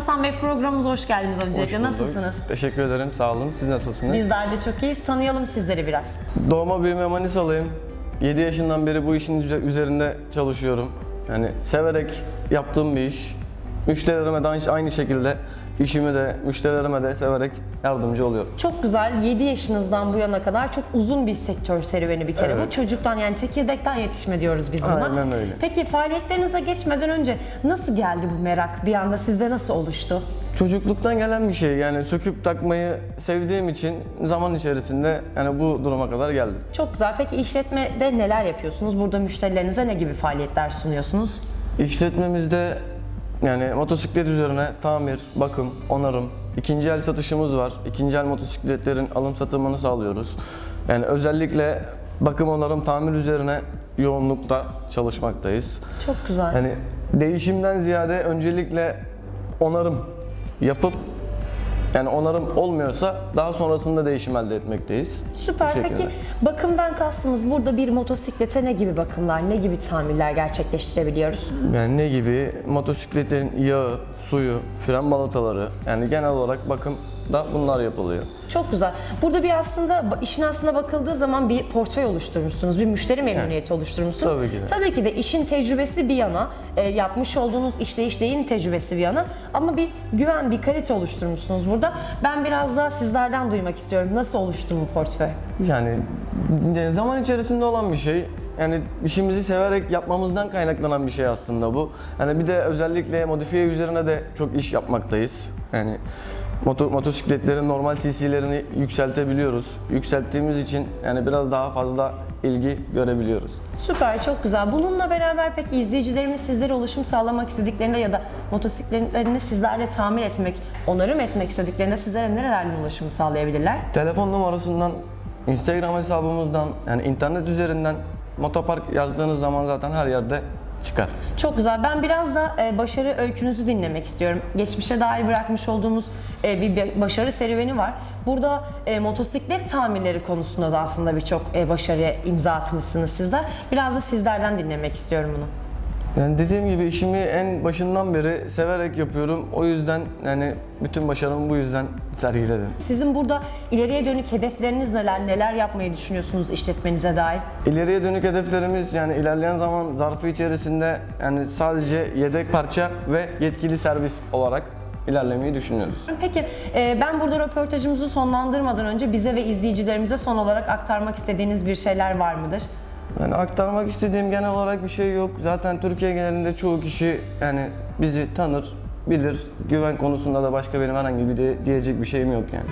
Hasan Bey programımıza hoş geldiniz öncelikle. Hoş. Nasılsınız? Teşekkür ederim. Sağ olun. Siz nasılsınız? Bizler de çok iyiyiz. Tanıyalım sizleri biraz. Doğma büyüme Manisalıyım. 7 yaşından beri bu işin üze- üzerinde çalışıyorum. Yani severek yaptığım bir iş. Müşterilerime de aynı- aynı şekilde işimi de müşterilerime de severek yardımcı oluyorum. Çok güzel. 7 yaşınızdan bu yana kadar çok uzun bir sektör serüveni bir kere. Bu Evet. çocuktan yani çekirdekten yetişme diyoruz biz buna. Aynen öyle. Peki faaliyetlerinize geçmeden önce nasıl geldi bu merak? Bir anda sizde nasıl oluştu? Çocukluktan gelen bir şey. Yani söküp takmayı sevdiğim için zaman içerisinde yani bu duruma kadar geldim. Çok güzel. Peki işletmede neler yapıyorsunuz? Burada müşterilerinize ne gibi faaliyetler sunuyorsunuz? İşletmemizde yani motosiklet üzerine tamir, bakım, onarım, ikinci el satışımız var. İkinci el motosikletlerin alım satımını sağlıyoruz. Yani özellikle bakım, onarım, tamir üzerine yoğunlukta çalışmaktayız. Çok güzel. Yani değişimden ziyade öncelikle onarım yapıp yani onarım olmuyorsa daha sonrasında değişim elde etmekteyiz. Süper. Bu şekilde. Peki bakımdan kastımız burada bir motosiklete ne gibi bakımlar, ne gibi tamirler gerçekleştirebiliyoruz? Yani ne gibi? Motosikletin yağı, suyu, fren balataları yani genel olarak bakım da bunlar yapılıyor. Çok güzel. Burada bir aslında işin aslında bakıldığı zaman bir portföy oluşturmuşsunuz, bir müşteri memnuniyeti oluşturmuşsunuz. Tabii ki de. Tabii ki de işin tecrübesi bir yana, e, yapmış olduğunuz işleyişleyin tecrübesi bir yana ama bir güven, bir kalite oluşturmuşsunuz burada. Ben biraz daha sizlerden duymak istiyorum. Nasıl oluştu bu portföy? Yani e, zaman içerisinde olan bir şey. Yani işimizi severek yapmamızdan kaynaklanan bir şey aslında bu. Yani bir de özellikle modifiye üzerine de çok iş yapmaktayız. Yani moto, motosikletlerin normal CC'lerini yükseltebiliyoruz. Yükselttiğimiz için yani biraz daha fazla ilgi görebiliyoruz. Süper, çok güzel. Bununla beraber peki izleyicilerimiz sizlere ulaşım sağlamak istediklerinde ya da motosikletlerini sizlerle tamir etmek, onarım etmek istediklerinde sizlere nerelerden ulaşım sağlayabilirler? Telefon numarasından, Instagram hesabımızdan, yani internet üzerinden motopark yazdığınız zaman zaten her yerde çıkar. Çok güzel. Ben biraz da e, başarı öykünüzü dinlemek istiyorum. Geçmişe dair bırakmış olduğumuz e, bir başarı serüveni var. Burada e, motosiklet tamirleri konusunda da aslında birçok e, başarıya imza atmışsınız sizler. Biraz da sizlerden dinlemek istiyorum bunu. Yani dediğim gibi işimi en başından beri severek yapıyorum. O yüzden yani bütün başarımı bu yüzden sergiledim. Sizin burada ileriye dönük hedefleriniz neler? Neler yapmayı düşünüyorsunuz işletmenize dair? İleriye dönük hedeflerimiz yani ilerleyen zaman zarfı içerisinde yani sadece yedek parça ve yetkili servis olarak ilerlemeyi düşünüyoruz. Peki e, ben burada röportajımızı sonlandırmadan önce bize ve izleyicilerimize son olarak aktarmak istediğiniz bir şeyler var mıdır? Yani aktarmak istediğim genel olarak bir şey yok. Zaten Türkiye genelinde çoğu kişi yani bizi tanır, bilir. Güven konusunda da başka benim herhangi bir de diyecek bir şeyim yok yani.